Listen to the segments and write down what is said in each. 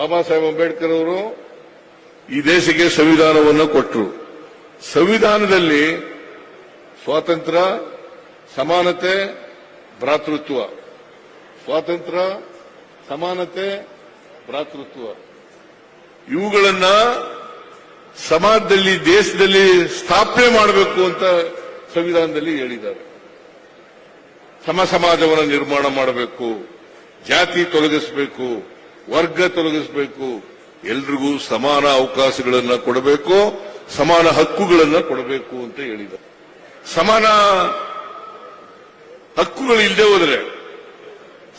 ಬಾಬಾ ಸಾಹೇಬ್ ಅಂಬೇಡ್ಕರ್ ಅವರು ಈ ದೇಶಕ್ಕೆ ಸಂವಿಧಾನವನ್ನು ಕೊಟ್ಟರು. ಸಂವಿಧಾನದಲ್ಲಿ ಸ್ವಾತಂತ್ರ್ಯ ಸಮಾನತೆ, ಭ್ರಾತೃತ್ವ. ಸ್ವಾತಂತ್ರ್ಯ ಸಮಾನತೆ, ಭ್ರಾತೃತ್ವ. ಇವುಗಳನ್ನ ಸಮಾಜದಲ್ಲಿ, ದೇಶದಲ್ಲಿ ಸ್ಥಾಪನೆ ಮಾಡಬೇಕು ಅಂತ ಸಂವಿಧಾನದಲ್ಲಿ ಹೇಳಿದ್ದಾರೆ. ಸಮ ಸಮಾಜವನ್ನು ನಿರ್ಮಾಣ ಮಾಡಬೇಕು, ಜಾತಿ ತೊಲಗಿಸಬೇಕು ವರ್ಗ ತೊಲಗಿಸಬೇಕು. ಎಲ್ರಿಗೂ ಸಮಾನ ಅವಕಾಶಗಳನ್ನ ಕೊಡಬೇಕು, ಸಮಾನ ಹಕ್ಕುಗಳನ್ನ ಕೊಡಬೇಕು ಅಂತ ಹೇಳಿದ. ಸಮಾನ ಹಕ್ಕುಗಳು ಇಲ್ಲದೆ ಹೋದ್ರೆ,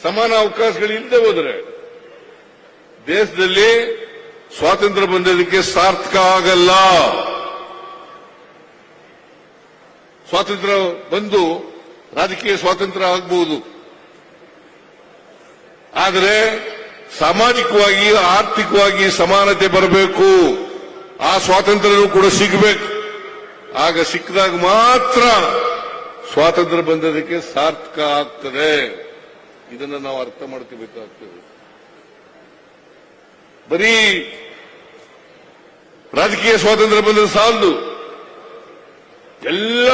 ಸಮಾನ ಅವಕಾಶಗಳು ಇಲ್ಲದೆ ಹೋದ್ರೆ, ದೇಶದಲ್ಲಿ ಸ್ವಾತಂತ್ರ್ಯ ಬಂದದಕ್ಕೆ ಸಾರ್ಥಕ ಆಗಲ್ಲ. ಸ್ವಾತಂತ್ರ್ಯ ಬಂದು ರಾಜಕೀಯ ಸ್ವಾತಂತ್ರ್ಯ ಆಗಬಹುದು ಆದರೆ ಸಾಮಾಜಿಕವಾಗಿ, ಆರ್ಥಿಕವಾಗಿ ಸಮಾನತೆ ಬರಬೇಕು. ಆ ಸ್ವಾತಂತ್ರ್ಯನೂ ಕೂಡ ಸಿಗಬೇಕು. ಆಗ ಸಿಕ್ಕಿದಾಗ ಮಾತ್ರ ಸ್ವಾತಂತ್ರ್ಯ ಬಂದದಕ್ಕೆ ಸಾರ್ಥಕ ಆಗ್ತದೆ. ಇದನ್ನು ನಾವು ಅರ್ಥ ಮಾಡ್ಕೋಬೇಕಾಗ್ತದೆ ಬರೀ ರಾಜಕೀಯ ಸ್ವಾತಂತ್ರ್ಯ ಬಂದ ಸಾಲದು. ಎಲ್ಲ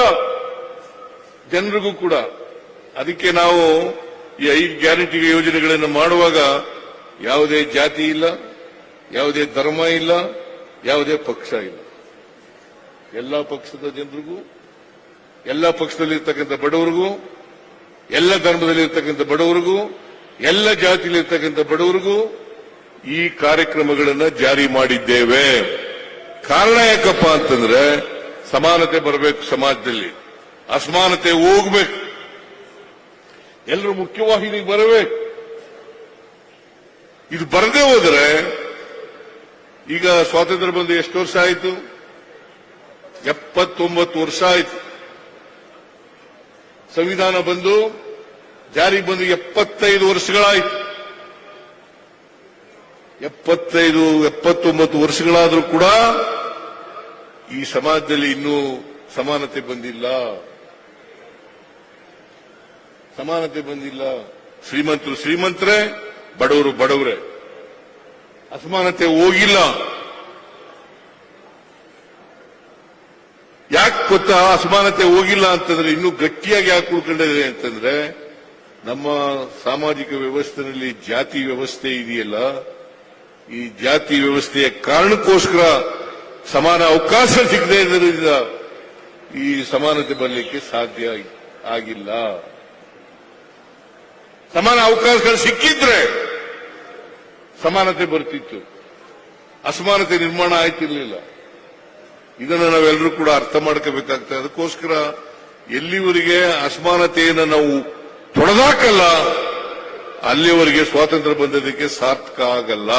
ಜನರಿಗೂ ಕೂಡ. ಅದಕ್ಕೆ ನಾವು ಈ ಐದು ಗ್ಯಾರಂಟಿ ಯೋಜನೆಗಳನ್ನು ಮಾಡುವಾಗ ಯಾವುದೇ ಜಾತಿ ಇಲ್ಲ, ಯಾವುದೇ ಧರ್ಮ ಇಲ್ಲ, ಯಾವುದೇ ಪಕ್ಷ ಇಲ್ಲ. ಎಲ್ಲ ಪಕ್ಷದ ಜನರಿಗೂ, ಎಲ್ಲ ಪಕ್ಷದಲ್ಲಿರ್ತಕ್ಕಂಥ ಬಡವರಿಗೂ, ಎಲ್ಲ ಧರ್ಮದಲ್ಲಿರ್ತಕ್ಕಂಥ ಬಡವರಿಗೂ, ಎಲ್ಲ ಜಾತಿಯಲ್ಲಿರ್ತಕ್ಕಂಥ ಬಡವರಿಗೂ ಈ ಕಾರ್ಯಕ್ರಮಗಳನ್ನು ಜಾರಿ ಮಾಡಿದ್ದೇವೆ. ಕಾರಣ ಯಾಕಪ್ಪ ಅಂತಂದ್ರೆ ಸಮಾನತೆ ಬರಬೇಕು ಸಮಾಜದಲ್ಲಿ. ಅಸಮಾನತೆ ಹೋಗ್ಬೇಕು. ಎಲ್ಲರೂ ಮುಖ್ಯವಾಹಿನಿಗೆ ಬರಬೇಕು. ಇದು ಬರದೆ ಹೋದರೆ ಈಗ ಸ್ವಾತಂತ್ರ್ಯ ಬಂದು ಎಷ್ಟು ವರ್ಷ ಆಯಿತು? ಎಪ್ಪತ್ತೊಂಬತ್ತು ವರ್ಷ ಆಯಿತು. ಸಂವಿಧಾನ ಬಂದು ಜಾರಿ ಬಂದು ಎಪ್ಪತ್ತೈದು ವರ್ಷಗಳಾಯಿತು. ಎಪ್ಪತ್ತೈದು, ಎಪ್ಪತ್ತೊಂಬತ್ತು ವರ್ಷಗಳಾದರೂ ಕೂಡ ಈ ಸಮಾಜದಲ್ಲಿ ಇನ್ನೂ ಸಮಾನತೆ ಬಂದಿಲ್ಲ. ಸಮಾನತೆ ಬಂದಿಲ್ಲ. ಶ್ರೀಮಂತರು ಶ್ರೀಮಂತರೇ ಬಡವರು ಬಡವ್ರೆ. ಅಸಮಾನತೆ ಹೋಗಿಲ್ಲ. ಯಾಕೆ ಗೊತ್ತಾ ಅಸಮಾನತೆ ಹೋಗಿಲ್ಲ ಅಂತಂದ್ರೆ ಇನ್ನೂ ಗಟ್ಟಿಯಾಗಿ ಯಾಕೆ ಉಳ್ಕೊಂಡಿದೆ ಅಂತಂದ್ರೆ ನಮ್ಮ ಸಾಮಾಜಿಕ ವ್ಯವಸ್ಥೆಯಲ್ಲಿ ಜಾತಿ ವ್ಯವಸ್ಥೆ ಇದೆಯಲ್ಲ, ಈ ಜಾತಿ ವ್ಯವಸ್ಥೆಯ ಕಾರಣಕ್ಕೋಸ್ಕರ ಸಮಾನ ಅವಕಾಶ ಸಿಗದೇ ಇದರಿಂದ ಈ ಸಮಾನತೆ ಬರಲಿಕ್ಕೆ ಸಾಧ್ಯ ಆಗಿಲ್ಲ. ಸಮಾನ ಅವಕಾಶಗಳು ಸಿಕ್ಕಿದ್ರೆ ಸಮಾನತೆ ಬರ್ತಿತ್ತು. ಅಸಮಾನತೆ ನಿರ್ಮಾಣ ಆಯ್ತಿರ್ಲಿಲ್ಲ. ಇದನ್ನು ನಾವೆಲ್ಲರೂ ಕೂಡ ಅರ್ಥ ಮಾಡ್ಕೋಬೇಕಾಗ್ತದೆ. ಅದಕ್ಕೋಸ್ಕರ ಎಲ್ಲಿವರೆಗೆ ಅಸಮಾನತೆಯನ್ನು ನಾವು ತೊಡೆದಾಕಲ್ಲ, ಅಲ್ಲಿವರೆಗೆ ಸ್ವಾತಂತ್ರ್ಯ ಬಂದದಕ್ಕೆ ಸಾರ್ಥಕ ಆಗಲ್ಲ.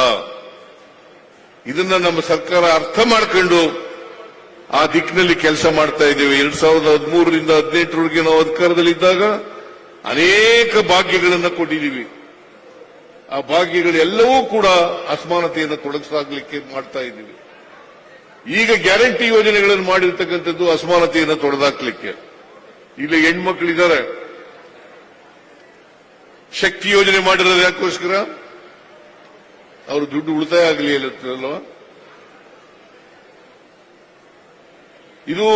ಇದನ್ನ ನಮ್ಮ ಸರ್ಕಾರ ಅರ್ಥ ಮಾಡ್ಕೊಂಡು ಆ ದಿಕ್ಕಿನಲ್ಲಿ ಕೆಲಸ ಮಾಡ್ತಾ ಇದ್ದೇವೆ. ಎರಡ್ ಸಾವಿರದ ಹದಿಮೂರರಿಂದ ಹದಿನೆಂಟರವರೆಗೆ ನಾವು ಅಧಿಕಾರದಲ್ಲಿದ್ದಾಗ ಅನೇಕ ಭಾಗ್ಯಗಳನ್ನು ಕೊಟ್ಟಿದ್ದೀವಿ. ಆ ಭಾಗ್ಯಗಳೆಲ್ಲವೂ ಕೂಡ ಅಸಮಾನತೆಯನ್ನು ತೊಡಗಿಸಾಗ್ಲಿಕ್ಕೆ ಮಾಡ್ತಾ ಇದ್ದೀವಿ. ಈಗ ಗ್ಯಾರಂಟಿ ಯೋಜನೆಗಳನ್ನು ಮಾಡಿರ್ತಕ್ಕಂಥದ್ದು ಅಸಮಾನತೆಯನ್ನು ತೊಡೆದಾಕ್ಲಿಕ್ಕೆ. ಇಲ್ಲಿ ಹೆಣ್ಮಕ್ಳಿದ್ದಾರೆ ಶಕ್ತಿ ಯೋಜನೆ ಮಾಡಿರೋದು ಯಾಕೋಸ್ಕರ? ಅವರು ದುಡ್ಡು ಉಳಿತಾಯ ಆಗಲಿ ಅಲ್ವಾ? ಇದು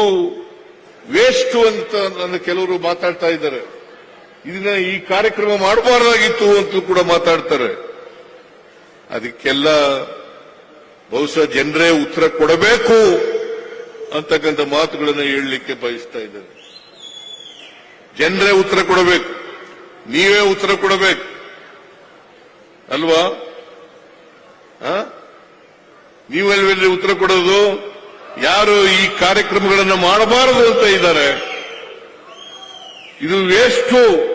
ವೇಸ್ಟ್ ಅಂತ ನನ್ನ ಕೆಲವರು ಮಾತಾಡ್ತಾ ಇದ್ದಾರೆ. ಇದನ್ನ ಈ ಕಾರ್ಯಕ್ರಮ ಮಾಡಬಾರ್ದಾಗಿತ್ತು ಅಂತ ಕೂಡ ಮಾತಾಡ್ತಾರೆ. ಅದಕ್ಕೆಲ್ಲ ಬಹುಶಃ ಜನರೇ ಉತ್ತರ ಕೊಡಬೇಕು ಅಂತಕ್ಕಂಥ ಮಾತುಗಳನ್ನು ಹೇಳಲಿಕ್ಕೆ ಬಯಸ್ತಾ ಇದ್ದಾರೆ ಜನರೇ ಉತ್ತರ ಕೊಡಬೇಕು. ನೀವೇ ಉತ್ತರ ಕೊಡಬೇಕು. ಅಲ್ವಾ? ಆ? ನೀವೆಲ್ವೆಲ್ಲಿ ಉತ್ತರ ಕೊಡೋದು? ಯಾರು ಈ ಕಾರ್ಯಕ್ರಮಗಳನ್ನು ಮಾಡಬಾರದು ಅಂತ ಇದ್ದಾರೆ? ಇದು ವೇಸ್ಟು.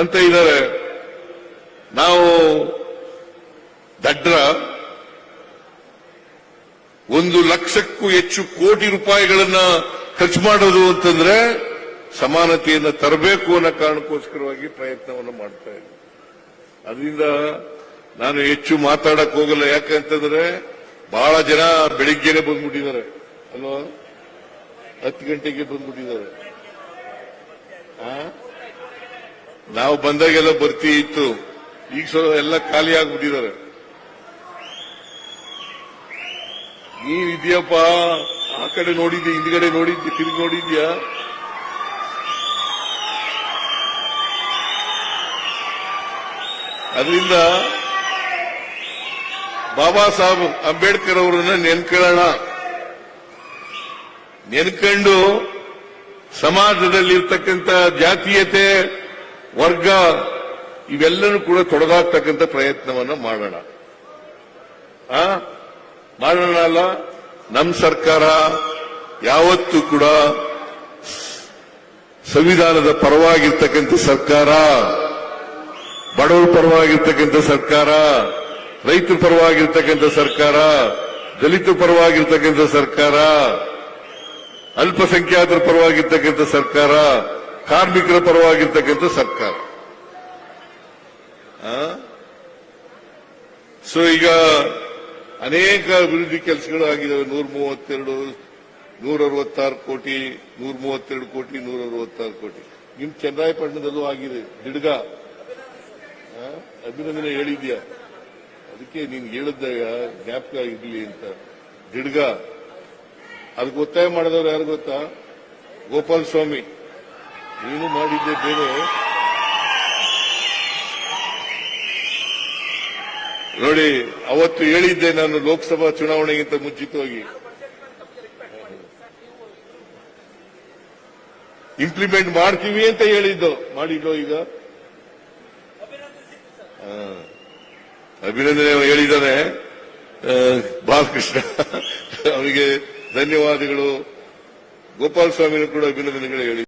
ಅಂತ ಇದ್ದಾರೆ. ನಾವು ದಡ್ರ, ಒಂದು ಲಕ್ಷಕ್ಕೂ ಹೆಚ್ಚು ಕೋಟಿ ರೂಪಾಯಿಗಳನ್ನ ಖರ್ಚು ಮಾಡೋದು ಅಂತಂದ್ರೆ ಸಮಾನತೆಯನ್ನು ತರಬೇಕು ಅನ್ನೋ ಕಾರಣಕ್ಕೋಸ್ಕರವಾಗಿ ಪ್ರಯತ್ನವನ್ನು ಮಾಡ್ತಾ ಇದ್ದೀನಿ ಅದರಿಂದ ನಾನು ಹೆಚ್ಚು ಮಾತಾಡಕ್ ಹೋಗಲ್ಲ. ಯಾಕಂತಂದ್ರೆ ಬಹಳ ಜನ ಬೆಳಿಗ್ಗೆನೆ ಬಂದ್ಬಿಟ್ಟಿದ್ದಾರೆ. ಅಲ್ವಾ? ಹತ್ತು ಗಂಟೆಗೆ ಬಂದ್ಬಿಟ್ಟಿದ್ದಾರೆ? ನಾವು ಬಂದಾಗೆಲ್ಲ ಬರ್ತಿ ಇತ್ತು. ಈಗ ಸ್ವಲ್ಪ ಎಲ್ಲ ಖಾಲಿ ಆಗ್ಬಿಟ್ಟಿದ್ದಾರೆ. ನೀವ್ ಇದೆಯಪ್ಪ? ಆ ಕಡೆ ನೋಡಿದ್ಯಾ? ಹಿಂದ್ಗಡೆ ನೋಡಿದ್ಯಾ? ತಿರುಗಿ ನೋಡಿದ್ಯಾ? ಅದರಿಂದ ಬಾಬಾ ಸಾಹೇಬ್ ಅಂಬೇಡ್ಕರ್ ಅವರನ್ನ ನೆನ್ಕೊಳ್ಳೋಣ ನೆನ್ಕೊಂಡು ಸಮಾಜದಲ್ಲಿರ್ತಕ್ಕಂಥ ಜಾತೀಯತೆ ವರ್ಗ ಇವೆಲ್ಲನೂ ಕೂಡ ತೊಡಗಾಗ್ತಕ್ಕಂಥ ಪ್ರಯತ್ನವನ್ನ ಮಾಡೋಣ. ಆ? ಮಾಡೋಣ ಅಲ್ಲ? ನಮ್ಮ ಸರ್ಕಾರ ಯಾವತ್ತೂ ಕೂಡ ಸಂವಿಧಾನದ ಪರವಾಗಿರ್ತಕ್ಕಂಥ ಸರ್ಕಾರ, ಬಡವರ ಪರವಾಗಿರ್ತಕ್ಕಂಥ ಸರ್ಕಾರ, ರೈತರ ಪರವಾಗಿರ್ತಕ್ಕಂಥ ಸರ್ಕಾರ, ದಲಿತರ ಪರವಾಗಿರ್ತಕ್ಕಂಥ ಸರ್ಕಾರ, ಅಲ್ಪಸಂಖ್ಯಾತರ ಪರವಾಗಿರ್ತಕ್ಕಂಥ ಸರ್ಕಾರ ಕಾರ್ಮಿಕರ ಪರವಾಗಿರ್ತಕ್ಕಂಥ ಸರ್ಕಾರ. ಸೊ ಈಗ ಅನೇಕ ಅಭಿವೃದ್ಧಿ ಕೆಲಸಗಳು ಆಗಿದ್ದಾವೆ ನೂರ ಮೂವತ್ತೆರಡು ನೂರ ಅರವತ್ತಾರು ಕೋಟಿ ನೂರ ಮೂವತ್ತೆರಡು ಕೋಟಿ ನೂರ ಅರವತ್ತಾರು ಕೋಟಿ. ನಿಮ್ ಚನ್ನರಾಯಪಟ್ಟಣದಲ್ಲೂ ಆಗಿದೆ. ದಿಡ್ಗ? ಅಭಿನಂದನೆ ಹೇಳಿದ್ಯಾ? ಅದಕ್ಕೆ ನೀನು ಹೇಳಿದ್ದಾಗ ಜ್ಞಾಪಕ ಇರಲಿ ಅಂತ. ದಿಡ್ಗ. ಅದಕ್ಕೆ ಒತ್ತಾಯ ಮಾಡಿದವ್ರು ಯಾರು ಗೊತ್ತಾ? ಗೋಪಾಲ ಸ್ವಾಮಿ ನೀನು ಮಾಡಿದ್ದೆ ಬೇರೆ. ನೋಡಿ, ಅವತ್ತು ಹೇಳಿದ್ದೆ ನಾನು ಲೋಕಸಭಾ ಚುನಾವಣೆಗಿಂತ ಮುಂಚಿತವಾಗಿ. ಇಂಪ್ಲಿಮೆಂಟ್ ಮಾಡ್ತೀವಿ ಅಂತ ಹೇಳಿದ್ದು. ಮಾಡಿದ್ದು ಈಗ? ಅಭಿನಂದನೆ ಹೇಳಿದ್ದಾನೆ. ಬಾಲಕೃಷ್ಣ, ಅವರಿಗೆ ಧನ್ಯವಾದಗಳು. ಗೋಪಾಲ ಸ್ವಾಮಿನೂ ಕೂಡ ಅಭಿನಂದನೆಗಳು ಹೇಳಿ